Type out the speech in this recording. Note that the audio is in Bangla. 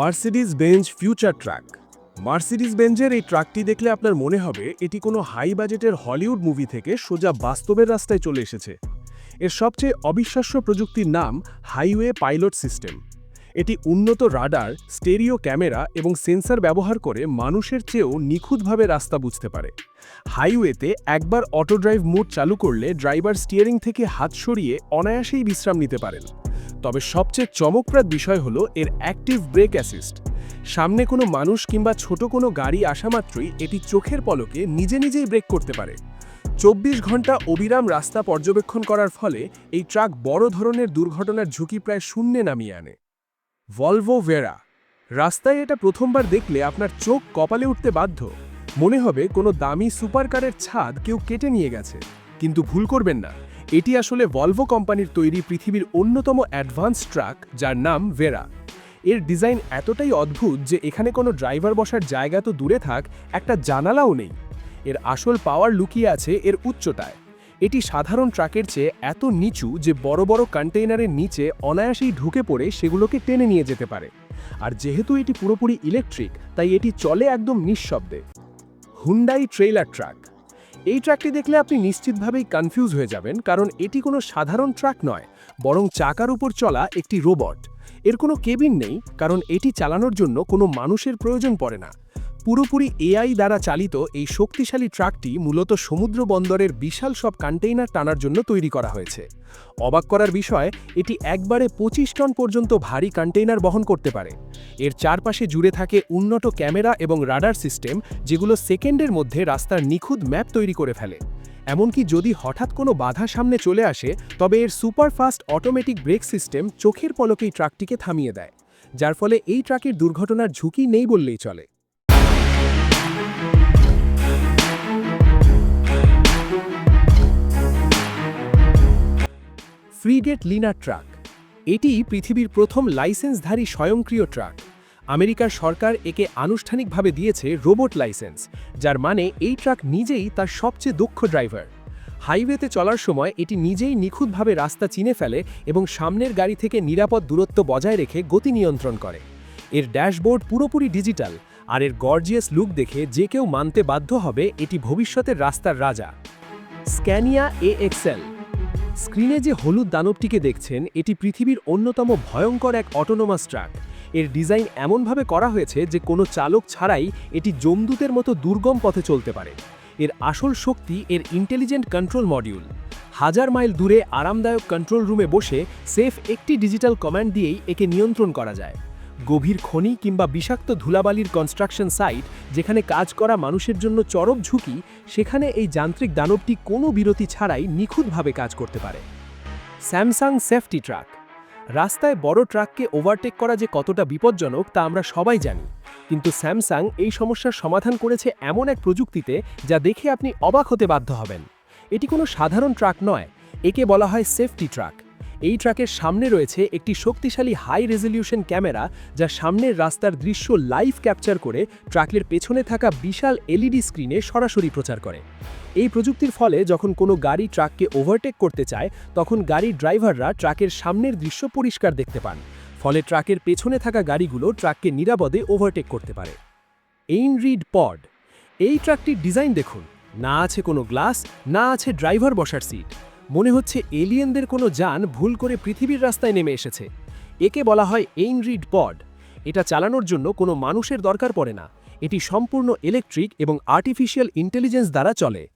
Mercedes Benz future truck Mercedes বেঞ্জের এই ট্রাকটি দেখলে আপনার মনে হবে এটি কোনো হাই বাজেটের হলিউড মুভি থেকে সোজা বাস্তবের রাস্তায় চলে এসেছে। এর সবচেয়ে অবিশ্বাস্য প্রযুক্তির নাম হাইওয়ে পাইলট সিস্টেম এটি উন্নত রাডার স্টেরিও ক্যামেরা এবং সেন্সার ব্যবহার করে মানুষের চেয়েও নিখুঁতভাবে রাস্তা বুঝতে পারে। হাইওয়েতে একবার অটো ড্রাইভ মোড চালু করলে ড্রাইভার স্টিয়ারিং থেকে হাত সরিয়ে অনায়াসেই বিশ্রাম নিতে পারেন। তবে সবচেয়ে চমকপ্রদ বিষয় হলো এর অ্যাক্টিভ ব্রেক অ্যাসিস্ট সামনে কোনো মানুষ কিংবা ছোট কোনো গাড়ি আসা মাত্রই এটি চোখের পলকে নিজে নিজেই ব্রেক করতে পারে। চব্বিশ ঘণ্টা অবিরাম রাস্তা পর্যবেক্ষণ করার ফলে এই ট্রাক বড় ধরনের দুর্ঘটনার ঝুঁকি প্রায় শূন্যে নামিয়ে আনে। ভলভো ভেরা রাস্তায় এটা প্রথমবার দেখলে আপনার চোখ কপালে উঠতে বাধ্য। মনে হবে কোনো দামি সুপারকারের ছাদ কেউ কেটে নিয়ে গেছে। কিন্তু ভুল করবেন না। এটি আসলে ভলভো কোম্পানির তৈরি পৃথিবীর অন্যতম অ্যাডভান্স ট্রাক যার নাম ভেরা এর ডিজাইন এতটাই অদ্ভুত যে এখানে কোনো ড্রাইভার বসার জায়গা তো দূরে থাক, একটা জানালাও নেই। এর আসল পাওয়ার লুকিয়ে আছে এর উচ্চতায়। এটি সাধারণ ট্রাকের চেয়ে এত নিচু যে বড় বড় কন্টেইনারের নিচে অনায়াসেই ঢুকে পড়ে সেগুলোকে টেনে নিয়ে যেতে পারে। আর যেহেতু এটি পুরোপুরি ইলেকট্রিক তাই এটি চলে একদম নিঃশব্দে। হুন্ডাই ট্রেইলার ট্রাক এই ট্র্যাকটি দেখলে আপনি নিশ্চিতভাবেই কনফিউজ হয়ে যাবেন, কারণ এটি কোনো সাধারণ ট্র্যাক নয়, বরং চাকার উপর চলা একটি রোবট এর কোনো কেবিন নেই, কারণ এটি চালানোর জন্য কোনো মানুষের প্রয়োজন পড়ে না। পুরোপুরি এআই দ্বারা চালিত এই শক্তিশালী ট্রাকটি মূলত সমুদ্র বন্দরের বিশাল সব কন্টেইনার টানার জন্য তৈরি করা হয়েছে। অবাক করার বিষয়, এটি একবারে পঁচিশ টন পর্যন্ত ভারী কন্টেইনার বহন করতে পারে। এর চারপাশে জুড়ে থাকে উন্নত ক্যামেরা এবং রাডার সিস্টেম, যেগুলো সেকেন্ডের মধ্যে রাস্তার নিখুঁত ম্যাপ তৈরি করে ফেলে। এমনকি যদি হঠাৎ কোনো বাধা সামনে চলে আসে, তবে এর সুপারফাস্ট অটোমেটিক ব্রেক সিস্টেম চোখের পলকেই ট্রাকটিকে থামিয়ে দেয়, যার ফলে এই ট্রাকের দুর্ঘটনার ঝুঁকি নেই বললেই চলে। Freightliner truck. এটি পৃথিবীর প্রথম লাইসেন্সধারী স্বয়ংক্রিয় ট্রাক। আমেরিকার সরকার একে আনুষ্ঠানিকভাবে দিয়েছে রোবট লাইসেন্স, যার মানে এই ট্রাক নিজেই তার সবচেয়ে দক্ষ ড্রাইভার। হাইওয়েতে চলার সময় এটি নিজেই নিখুঁতভাবে রাস্তা চিনে ফেলে এবং সামনের গাড়ি থেকে নিরাপদ দূরত্ব বজায় রেখে গতি নিয়ন্ত্রণ করে। এর ড্যাশবোর্ড পুরোপুরি ডিজিটাল, আর এর গর্জিয়াস লুক দেখে যে কেউ মানতে বাধ্য হবে এটি ভবিষ্যতের রাস্তার রাজা। স্ক্যানিয়া এ এক্সেল স্ক্রিনে যে হলুদ দানবটিকে দেখছেন, এটি পৃথিবীর অন্যতম ভয়ঙ্কর এক অটোনোমাস ট্রাক এর ডিজাইন এমনভাবে করা হয়েছে যে কোনো চালক ছাড়াই এটি জমদূতের মতো দুর্গম পথে চলতে পারে। এর আসল শক্তি এর ইন্টেলিজেন্ট কন্ট্রোল মডিউল হাজার মাইল দূরে আরামদায়ক কন্ট্রোল রুমে বসে সেফ একটি ডিজিটাল কমান্ড দিয়েই একে নিয়ন্ত্রণ করা যায়। গভীর খনি কিংবা বিষাক্ত ধুলাবালির কনস্ট্রাকশন সাইট যেখানে কাজ করা মানুষের জন্য চরম ঝুঁকি, সেখানে এই যান্ত্রিক দানবটি কোনো বিরতি ছাড়াই নিখুঁতভাবে কাজ করতে পারে। স্যামসাং সেফটি ট্রাক রাস্তায় বড় ট্রাককে ওভারটেক করা যে কতটা বিপজ্জনক তা আমরা সবাই জানি। কিন্তু স্যামসাং এই সমস্যার সমাধান করেছে এমন এক প্রযুক্তিতে যা দেখে আপনি অবাক হতে বাধ্য হবেন। এটি কোনো সাধারণ ট্রাক নয়, একে বলা হয় সেফটি ট্রাক এই ট্রাকের সামনে রয়েছে একটি শক্তিশালী হাই রেজলিউশন ক্যামেরা যা সামনের রাস্তার দৃশ্য লাইভ ক্যাপচার করে ট্রাকের পেছনে থাকা বিশাল এলইডি স্ক্রিনে সরাসরি প্রচার করে। এই প্রযুক্তির ফলে যখন কোনো গাড়ি ট্রাককে ওভারটেক করতে চায়, তখন গাড়ির ড্রাইভাররা ট্রাকের সামনের দৃশ্য পরিষ্কার দেখতে পান। ফলে ট্রাকের পেছনে থাকা গাড়িগুলো ট্রাককে নিরাপদে ওভারটেক করতে পারে। এইন রিড পড এই ট্রাকটির ডিজাইন দেখুন। না আছে কোনো গ্লাস না আছে ড্রাইভার বসার সিট মনে হচ্ছে এলিয়েনদের কোনো যান ভুল করে পৃথিবীর রাস্তায় নেমে এসেছে। একে বলা হয় এইনরিড পড। এটা চালানোর জন্য কোনো মানুষের দরকার পড়ে না। এটি সম্পূর্ণ ইলেকট্রিক এবং আর্টিফিশিয়াল ইন্টেলিজেন্স দ্বারা চলে।